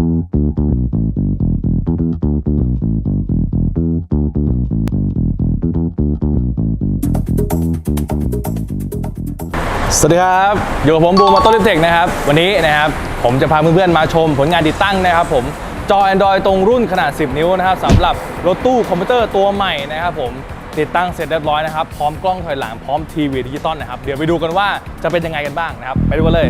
สวัสดีครับอยู่กับผมบูมมาต้นลิฟเทคนะครับ วันนี้นะครับผมจะพาเพื่อนๆมาชมผลงานติดตั้งนะครับผมจอ Android ตรงรุ่นขนาด 10 นิ้วนะครับสำหรับรถตู้คอมพิวเตอร์ตัวใหม่นะครับผมติดตั้งเสร็จเรียบร้อยนะครับ พร้อมกล้องถอยหลังพร้อมทีวีดิจิตอลนะครับ เดี๋ยวไปดูกันว่าจะเป็นยังไงกันบ้างนะครับ ไปดูกันเลย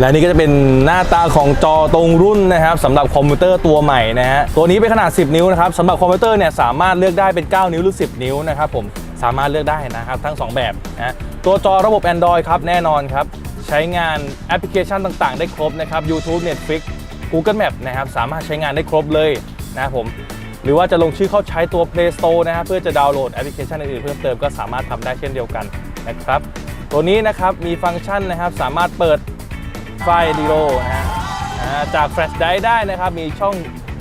และนี่ก็จะเป็นหน้าตาของจอตรงรุ่นนะครับสำหรับคอมพิวเตอร์ตัวใหม่นะฮะตัวนี้เป็นขนาด 10 นิ้วนะครับสำหรับคอมพิวเตอร์เนี่ยสามารถเลือกได้เป็น 9 นิ้วหรือ 10 นิ้วนะครับผมสามารถเลือกได้นะครับทั้ง 2 แบบนะตัวจอระบบ Android ครับแน่นอนครับ ใช้งานแอปพลิเคชันต่างๆ ได้ครบนะครับ YouTube Netflix Google Map นะครับสามารถใช้งานได้ครบเลยนะครับผมหรือว่าจะลงชื่อเข้าใช้ตัว Play Store นะครับเพื่อจะดาวน์โหลดแอปพลิเคชันอื่นๆเพิ่มเติมก็สามารถทำได้เช่นเดียวกันนะครับ ตัวนี้นะครับมีฟังก์ชันนะครับสามารถเปิดไฟดีโลนะฮะจากแฟลชไดร์ได้นะครับ มีช่อง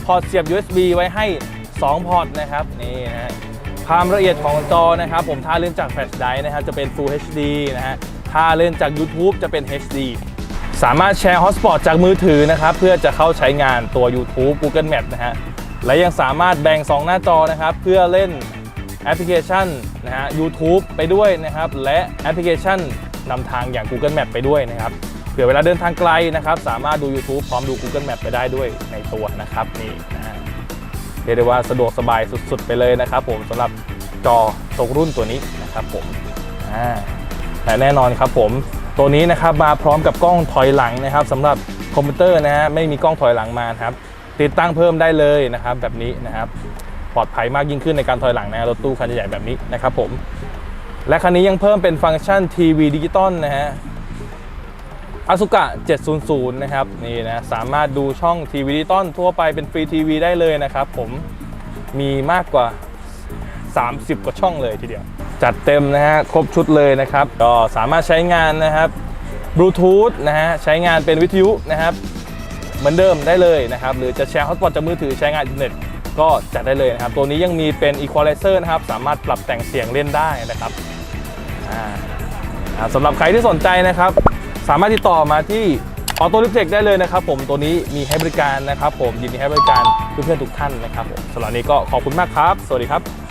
พอร์ตเสียบ USB ไว้ให้ 2 พอร์ตนะครับนี่นะฮะความละเอียดของจอนะครับ ผมถ้าเลื่อนจากแฟลชไดร์นะครับจะเป็น Full HD นะฮะ ถ้าเล่นจาก YouTube จะเป็น HD สามารถแชร์ฮอตสปอตจากมือถือนะครับเพื่อจะเข้าใช้งานตัว YouTube Google Map นะฮะและยังสามารถแบ่ง 2 หน้าจอนะครับเพื่อเล่นแอปพลิเคชันนะฮะ YouTube ไปด้วยนะครับและแอปพลิเคชันนำทางอย่าง Google Map ไปด้วยนะครับเผื่อเวลาเดินทางไกลนะครับสามารถดู YouTube พร้อมดู Google Map ไปได้ด้วยในตัวนะครับนี่นะฮะเรียกได้ว่าสะดวกสบายสุดๆ ไปเลยนะครับผมสำหรับจอตกรุ่นตัวนี้นะครับผมอ่า และแน่นอนครับผมตัวนี้นะครับมาพร้อมกับกล้องถอยหลังนะครับสำหรับคอมพิวเตอร์นะฮะไม่มีกล้องถอยหลังมาครับติดตั้งเพิ่มได้เลยนะครับแบบนี้นะครับปลอดภัยมากยิ่งขึ้นในการถอยหลังนะรถตู้คันใหญ่แบบนี้นะครับผมและคันนี้ยังเพิ่มเป็นฟังก์ชันทีวีดิจิตอลนะฮะอาสุกะ 700 นะครับนี่นะสามารถดูช่องทีวีดิจิตอลทั่วไปเป็นฟรีทีวีได้เลยนะครับผมมีมากกว่า 30 กว่าช่องเลยทีเดียว จัดเต็มนะฮะครบชุดเลยนะครับ ก็สามารถใช้งานนะครับบลูทูธนะฮะใช้งานเป็นวิทยุนะครับเหมือนเดิมได้เลยนะครับ หรือจะแชร์ฮอตสปอตจากมือถือใช้งานอินเทอร์เน็ตก็จัดได้เลยนะครับ ตัวนี้ยังมีเป็น Equalizer นะครับ สามารถปรับแต่งเสียงเล่นได้นะครับสำหรับใครที่สนใจนะครับ สามารถติดต่อมาที่ออโต้ลิฟเทคได้เลยนะครับ ผมตัวนี้มีให้บริการนะครับ ผมยินดีให้บริการเพื่อนๆทุกท่านนะครับผมสำหรับนี้ก็ขอบคุณมากครับ สวัสดีครับ